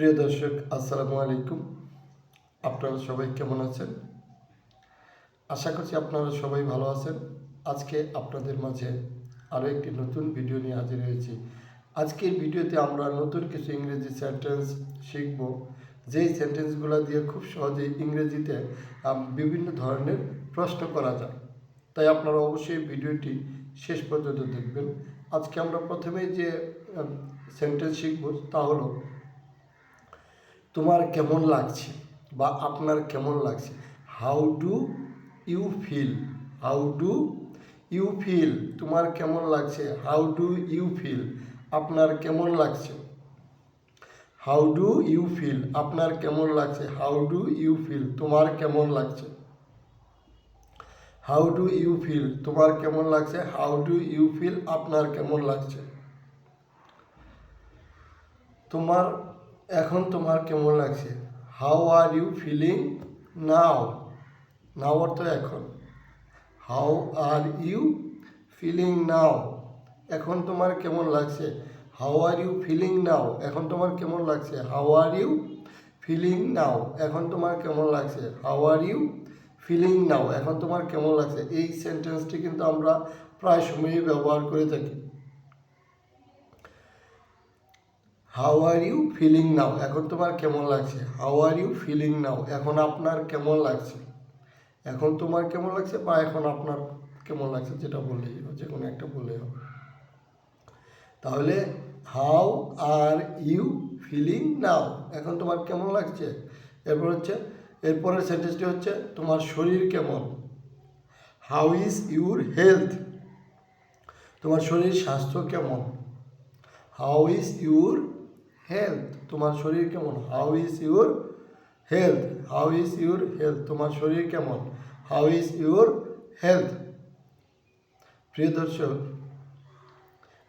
প্রিয় দর্শক, আসসালামু আলাইকুম। আপনারা সবাই কেমন আছেন? আশা করছি আপনারা সবাই ভালো আছেন। আজকে আপনাদের মাঝে আরও একটি নতুন ভিডিও নিয়ে হাজির হয়েছি। আজকের ভিডিওতে আমরা নতুন কিছু ইংরেজি সেন্টেন্স শিখব। যেই সেন্টেন্সগুলো দিয়ে খুব সহজেই ইংরেজিতে বিভিন্ন ধরনের প্রশ্ন করা যায়। তাই আপনারা অবশ্যই ভিডিওটি শেষ পর্যন্ত দেখবেন। আজকে আমরা প্রথমেই যে সেন্টেন্স শিখব তা হলো তোমার কেমন লাগছে বা আপনার কেমন লাগছে? How do you feel how do you feel তোমার কেমন লাগছে? হাউ ডু ইউ ফিল আপনার কেমন লাগছে? হাউ ডু ইউ ফিল আপনার কেমন লাগছে? হাউ ডু ইউ ফিল তোমার কেমন লাগছে? হাউ ডু ইউ ফিল তোমার কেমন লাগছে? হাউ ডু ইউ ফিল আপনার কেমন লাগছে? তোমার এখন তোমার কেমন লাগছে? How are you feeling now now অর্থ এখন। How are you feeling now এখন তোমার কেমন লাগছে? How are you feeling now এখন তোমার কেমন লাগছে? How are you feeling now এখন তোমার কেমন লাগছে? How are you feeling now এখন তোমার কেমন লাগছে? এই সেন্টেন্সটি কিন্তু আমরা প্রায় সময়ই ব্যবহার করে থাকি। How are you feeling now এখন তোমার কেমন লাগছে? How are you feeling now এখন আপনার কেমন লাগছে? এখন তোমার কেমন লাগছে বা এখন আপনার কেমন লাগছে যেটা বললেই যে কোনো একটা বললেই হবে তাহলে how are you feeling now এখন তোমার কেমন লাগছে? এরপর হচ্ছে, এরপরের সেন্টেন্সটি হচ্ছে, তোমার শরীর কেমন? হাউ ইজ ইউর হেলথ তোমার শরীর স্বাস্থ্য কেমন? হাউ ইজ ইউর হেলথ তোমার শরীর কেমন? How is your health how is your health তোমার শরীর কেমন? হাউ ইজ ইউর হেলথ প্রিয় দর্শক,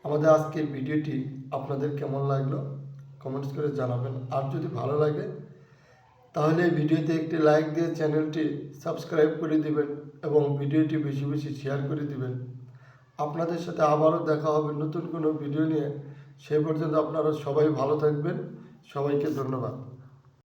আমাদের আজকের ভিডিওটি আপনাদের কেমন লাগল? কমেন্টস করে জানাবেন। আর যদি ভালো লাগে, তাহলে ভিডিওতে একটি লাইক দিয়ে চ্যানেলটি সাবস্ক্রাইব করে দিবেন এবং ভিডিওটি বেশি বেশি শেয়ার করে দিবেন। আপনাদের সাথে আবারও দেখা হবে নতুন কোনো ভিডিও নিয়ে। সেই পর্যন্ত আপনারা সবাই ভালো থাকবেন। সবাইকে ধন্যবাদ।